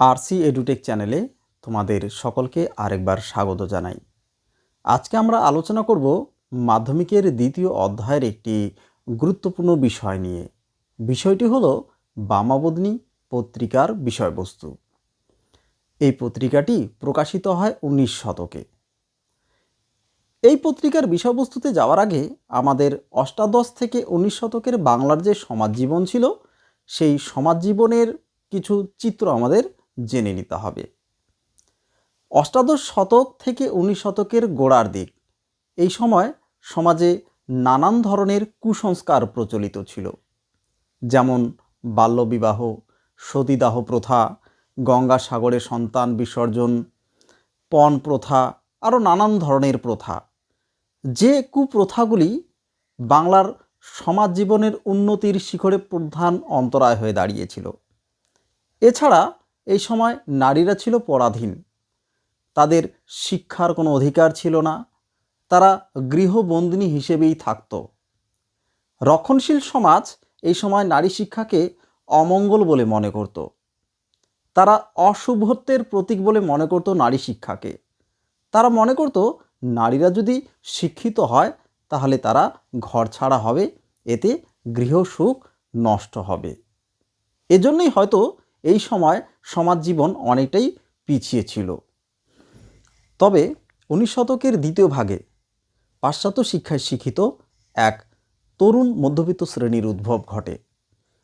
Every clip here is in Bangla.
আরসি এডুটেক চ্যানেলে তোমাদের সকলকে আরেকবার স্বাগত জানাই। আজকে আমরা আলোচনা করব মাধ্যমিকের দ্বিতীয় অধ্যায়ের একটি গুরুত্বপূর্ণ বিষয় নিয়ে। বিষয়টি হলো বামাবদনী পত্রিকার বিষয়বস্তু। এই পত্রিকাটি প্রকাশিত হয় উনিশ শতকে। এই পত্রিকার বিষয়বস্তুতে যাওয়ার আগে আমাদের অষ্টাদশ থেকে উনিশ শতকের বাংলার যে সমাজ জীবন ছিল, সেই সমাজ জীবনের কিছু চিত্র আমাদের জেনে নিতে হবে। অষ্টাদশ শতক থেকে উনিশ শতকের গোড়ার দিক। এই সময় সমাজে নানান ধরনের কুসংস্কার প্রচলিত ছিল। যেমন বাল্যবিবাহ, সতীদাহ প্রথা, গঙ্গা সাগরে সন্তান বিসর্জন, পণ প্রথা, আরও নানান ধরনের প্রথা। যে কুপ্রথাগুলি বাংলার সমাজ জীবনের উন্নতির শিখরে প্রধান অন্তরায় হয়ে দাঁড়িয়েছিল। এছাড়া এই সময় নারীরা ছিল পরাধীন। তাদের শিক্ষার কোনো অধিকার ছিল না। তারা গৃহবন্দিনী হিসেবেই থাকত। রক্ষণশীল সমাজ এই সময় নারী শিক্ষাকে অমঙ্গল বলে মনে করত। তারা অশুভত্বের প্রতীক বলে মনে করত নারী শিক্ষাকে। তারা মনে করত, নারীরা যদি শিক্ষিত হয়, তাহলে তারা ঘর ছাড়া হবে, এতে গৃহসুখ নষ্ট হবে। এজন্যই হয়তো এই সময় সমাজ জীবন অনেকটাই পিছিয়ে ছিল। তবে উনিশ শতকের দ্বিতীয় ভাগে পাশ্চাত্য শিক্ষায় শিক্ষিত এক তরুণ মধ্যবিত্ত শ্রেণির উদ্ভব ঘটে।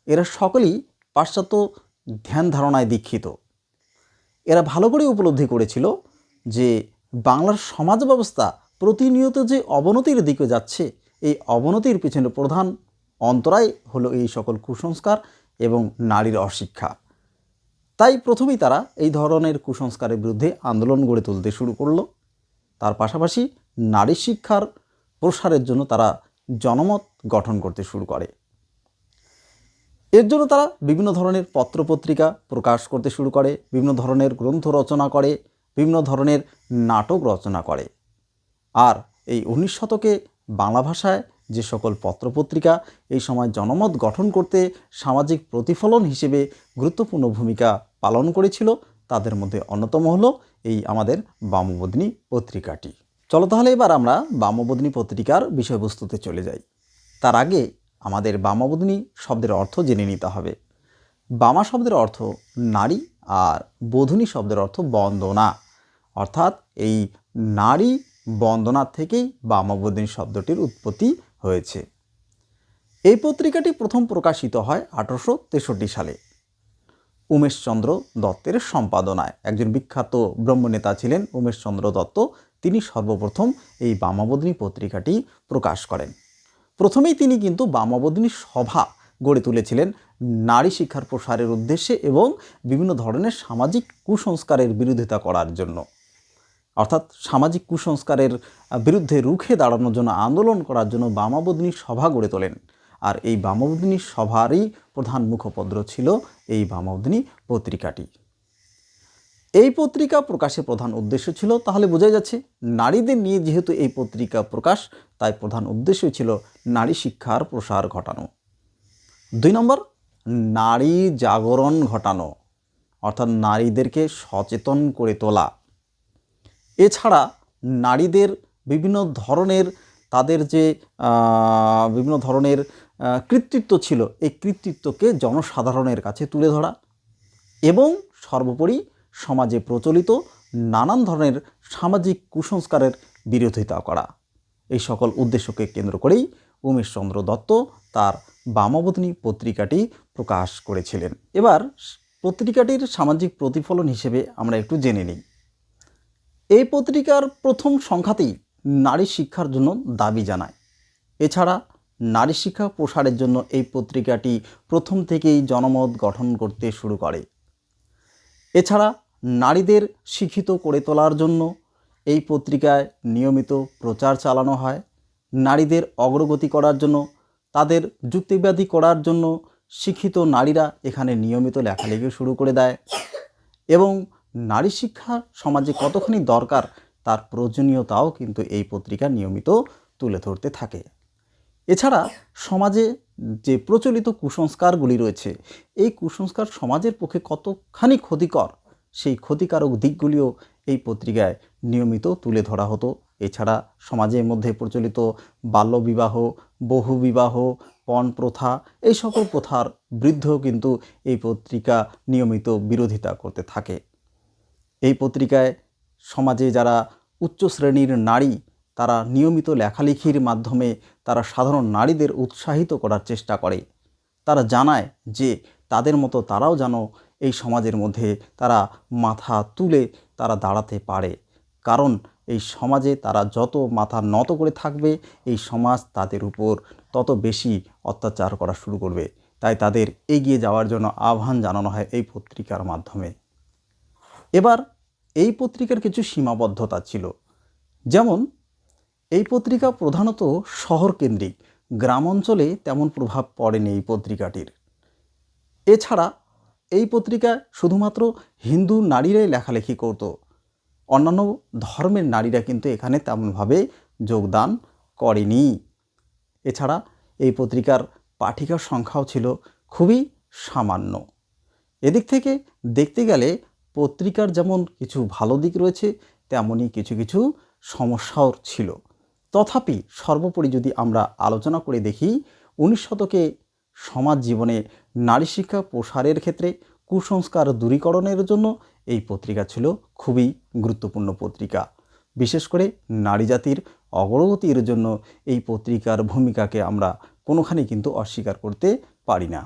এরা সকলেই পাশ্চাত্য ধ্যান ধারণায় দীক্ষিত। এরা ভালো করে উপলব্ধি করেছিল যে বাংলার সমাজ ব্যবস্থা প্রতিনিয়ত যে অবনতির দিকে যাচ্ছে, এই অবনতির পিছনে প্রধান অন্তরায় হলো এই সকল কুসংস্কার এবং নারীর অশিক্ষা। তাই প্রথমেই তারা এই ধরনের কুসংস্কারের বিরুদ্ধে আন্দোলন গড়ে তুলতে শুরু করল। তার পাশাপাশি নারী শিক্ষার প্রসারের জন্য তারা জনমত গঠন করতে শুরু করে। এর জন্য তারা বিভিন্ন ধরনের পত্রপত্রিকা প্রকাশ করতে শুরু করে, বিভিন্ন ধরনের গ্রন্থ রচনা করে, বিভিন্ন ধরনের নাটক রচনা করে। আর এই উনিশ শতকে বাংলা ভাষায় যে সকল পত্রপত্রিকা এই সময় জনমত গঠন করতে সামাজিক প্রতিফলন হিসেবে গুরুত্বপূর্ণ ভূমিকা পালন করেছিল, তাদের মধ্যে অন্যতম হলো এই আমাদের বামবদিনী পত্রিকাটি। চলো তাহলে এবার আমরা বামবদিনী পত্রিকার বিষয়বস্তুতে চলে যাই। তার আগে আমাদের বামাবদিনী শব্দের অর্থ জেনে নিতে হবে। বামা শব্দের অর্থ নারী আর বোধনী শব্দের অর্থ বন্দনা। অর্থাৎ এই নারী বন্দনা থেকেই বামাবদিনী শব্দটির উৎপত্তি হয়েছে। এই পত্রিকাটি প্রথম প্রকাশিত হয় আঠারোশো তেষট্টি সালে। উমেশচন্দ্র দত্তের সম্পাদনায়। একজন বিখ্যাত ব্রহ্মনেতা ছিলেন উমেশচন্দ্র দত্ত। তিনি সর্বপ্রথম এই বামাবদিনী পত্রিকাটি প্রকাশ করেন। প্রথমেই তিনি কিন্তু বামাবদিনী সভা গড়ে তুলেছিলেন নারী শিক্ষার প্রসারের উদ্দেশ্যে এবং বিভিন্ন ধরনের সামাজিক কুসংস্কারের বিরোধিতা করার জন্য। অর্থাৎ সামাজিক কুসংস্কারের বিরুদ্ধে রুখে দাঁড়ানোর জন্য, আন্দোলন করার জন্য বামাবদিনী সভা গড়ে তোলেন। আর এই বামাবদিনী সভারই প্রধান মুখপদ্র ছিল এই বামাবদিনী পত্রিকাটি। এই পত্রিকা প্রকাশের প্রধান উদ্দেশ্য ছিল, তাহলে বোঝা যাচ্ছে নারীদের নিয়ে যেহেতু এই পত্রিকা প্রকাশ, তাই প্রধান উদ্দেশ্য ছিল নারী শিক্ষার প্রসার ঘটানো। দুই নম্বর, নারী জাগরণ ঘটানো, অর্থাৎ নারীদেরকে সচেতন করে তোলা। এছাড়া নারীদের বিভিন্ন ধরনের, তাদের যে বিভিন্ন ধরনের কৃতিত্ব ছিল। এই কৃতিত্বকে জনসাধারণের কাছে তুলে ধরা এবং সর্বোপরি সমাজে প্রচলিত নানান ধরনের সামাজিক কুসংস্কারের বিরোধিতা করা। এই সকল উদ্দেশ্যকে কেন্দ্র করেই উমেশচন্দ্র দত্ত তার বামাবদিনী পত্রিকাটি প্রকাশ করেছিলেন। এবার পত্রিকাটির সামাজিক প্রতিফলন হিসেবে আমরা একটু জেনে নিই। এই পত্রিকার প্রথম সংখ্যাতেই নারী শিক্ষার জন্য দাবি জানায়। এছাড়া নারী শিক্ষা প্রসারের জন্য এই পত্রিকাটি প্রথম থেকেই জনমত গঠন করতে শুরু করে। এছাড়া নারীদের শিক্ষিত করে তোলার জন্য এই পত্রিকায় নিয়মিত প্রচার চালানো হয়। নারীদের অগ্রগতি করার জন্য, তাদের যুক্তিবাদী করার জন্য শিক্ষিত নারীরা এখানে নিয়মিত লেখালেখি শুরু করে দেয় এবং নারী শিক্ষা সমাজে কতখানি দরকার তার প্রয়োজনীয়তাও কিন্তু এই পত্রিকা নিয়মিত তুলে ধরতে থাকে। এছাড়া সমাজে যে প্রচলিত কুসংস্কারগুলি রয়েছে, এই কুসংস্কার সমাজের পক্ষে কতখানি ক্ষতিকর? সেই ক্ষতিকারক দিকগুলিও এই পত্রিকায় নিয়মিত তুলে ধরা হতো। এছাড়া সমাজের মধ্যে প্রচলিত বাল্যবিবাহ, বহুবিবাহ, পণ প্রথা, এই সকল প্রথার বিরুদ্ধেও কিন্তু এই পত্রিকা নিয়মিত বিরোধিতা করতে থাকে। এই পত্রিকায় সমাজে যারা উচ্চ শ্রেণির নারী তারা নিয়মিত লেখালেখির মাধ্যমে তারা সাধারণ নারীদের উৎসাহিত করার চেষ্টা করে। তারা জানায় যে তাদের মতো তারাও যেন এই সমাজের মধ্যে তারা মাথা তুলে তারা দাঁড়াতে পারে। কারণ এই সমাজে তারা যত মাথা নত করে থাকবে, এই সমাজ তাদের উপর তত বেশি অত্যাচার করা শুরু করবে। তাই তাদের এগিয়ে যাওয়ার জন্য আহ্বান জানানো হয় এই পত্রিকার মাধ্যমে। এবার এই পত্রিকার কিছু সীমাবদ্ধতা ছিল। যেমন এই পত্রিকা প্রধানত শহর কেন্দ্রিক গ্রাম অঞ্চলে তেমন প্রভাব পড়েনি এই পত্রিকাটির। এছাড়া এই পত্রিকায় শুধুমাত্র হিন্দু নারীরাই লেখালেখি করতো। অন্যান্য ধর্মের নারীরা কিন্তু এখানে তেমনভাবে যোগদান করেনি। এছাড়া এই পত্রিকার পাঠিকার সংখ্যাও ছিল খুবই সামান্য। এদিক থেকে দেখতে গেলে পত্রিকার যেমন কিছু ভালো দিক রয়েছে, তেমনই কিছু কিছু সমস্যাও ছিল। তথাপি সর্বোপরি যদি আমরা আলোচনা করে দেখি, উনিশ শতকে সমাজ জীবনে নারী শিক্ষা প্রসারের ক্ষেত্রে কুসংস্কার দূরীকরণের জন্য এই পত্রিকা ছিল খুবই গুরুত্বপূর্ণ পত্রিকা। বিশেষ করে নারী জাতির অগ্রগতির জন্য এই পত্রিকার ভূমিকাকে আমরা কোনোখানি কিন্তু অস্বীকার করতে পারি না।